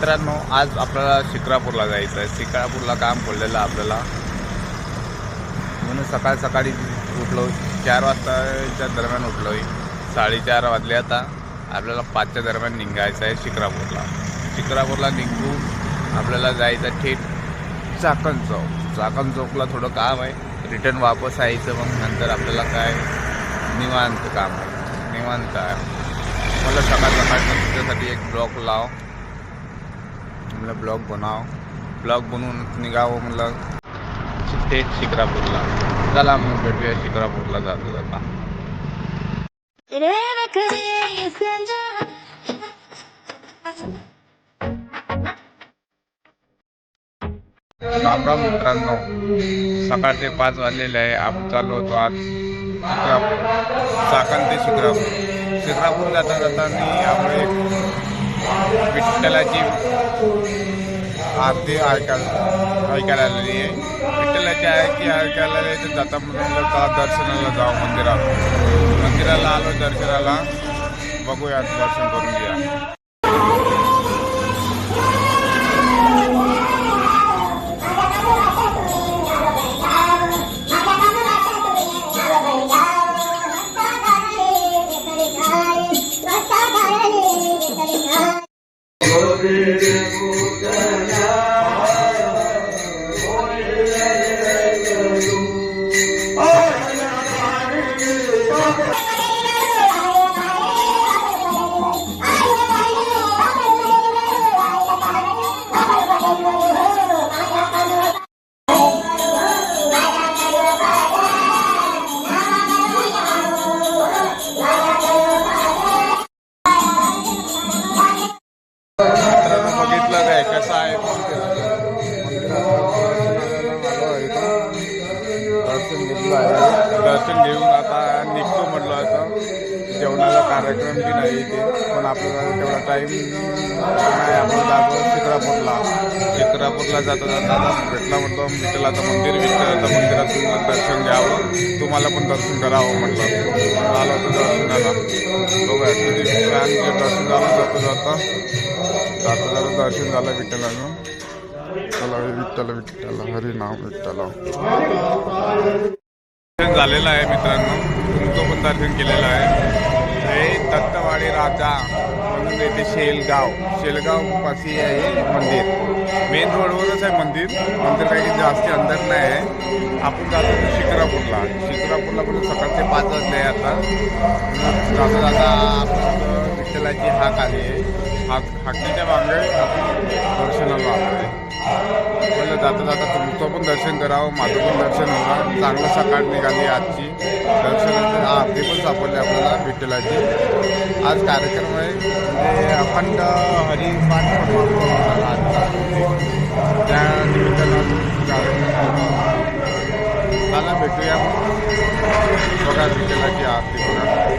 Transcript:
मित्रांनो आज आपल्याला शिक्रापूरला जायचं आहे. शिक्रापूरला काम पडलेलं आहे आपल्याला. म्हणून सकाळ सकाळी उठलो. चार वाजताच्या दरम्यान उठलो साडेचार वाजले आता. आपल्याला पाचच्या दरम्यान निघायचं आहे शिक्रापूरला. शिक्रापूरला निघून आपल्याला जायचं आहे थेट चाकण चौक. चाकण चौकला थोडं काम आहे. रिटर्न वापस यायचं मग नंतर आपल्याला काय निवांत काम आहे. निवांत आहे. मला सकाळ सकाळचं तुझ्यासाठी एक ब्लॉक लाव. मला ब्लॉग बनाव. ब्लॉग बनवून निघावं म्हणलं. थेट शिक्रापूरला चला मग भेटूया शिक्रापूरला जात जाता राम राम मित्रांनो सकाळचे पाच वाजलेले आहे. आपण चाललो होतो आज शिक्रापूर चाकण ते शिक्रापूर शिक्रापूर जाता जाताना आपण एक विठ्ठलाची आरती ऐकायला ऐकायला आलेली आहे. विठ्ठलाची आरती ऐकायला आली तर जाता म्हणून का दर्शनाला जाऊ मंदिरात. मंदिराला आलो दर्शनाला. बघूया दर्शन करून घ्या मित्रांनो दर्शन दर्शन घेऊन आता निघतो म्हटलं आता जेवणाचा कार्यक्रम बी नाही इथे. पण आपल्याला तेवढा टाईम नाही आपण जातो शिक्रापूरला शिक्रापूरला जाता जाता भेटला भेटला म्हटलं विठ्ठलाचं मंदिर विठ्ठलाचं मंदिरात दर्शन घ्यावं. तुम्हाला पण दर्शन करावं म्हटलं. आलं होतं दर्शनाला. बघूया किती छान दर्शन झालं जातो जाता. जाता जाता दर्शन झालं विठ्ठलानं चला विठ्ठल विठ्ठल हरी नाव विठ्ठल. झालेलं आहे मित्रांनो. तुमचं पण दर्शन केलेलं आहे. हे दत्तवाडी राजा म्हणून येथे शेलगाव. शेलगाव पाशी आहे मंदिर. मेन रोडवरच आहे मंदिर. मंदिर काही जास्त अंदर नाही आहे. आपण जातो तो शिक्रापूरला शिक्रापूरला पण सकाळचे पाच वाजले आता. जाता जाता आपण विठ्ठलाची हाक आली आहे. हाक हाकीच्या मागे जाता जाता तुमचं पण दर्शन करावं माझं पण दर्शन होणार. चांगलं सकाळ निघाली आजची. दर्शनाची आरती पण सापडली आपल्याला विठ्ठलाची आज कार्यक्रम आहे. म्हणजे अखंड हरिपाठ पण होणार आजचा त्या निमित्तानं कार्यक्रम होणार. भेटूया. बघा विठ्ठलाची आरती बघा.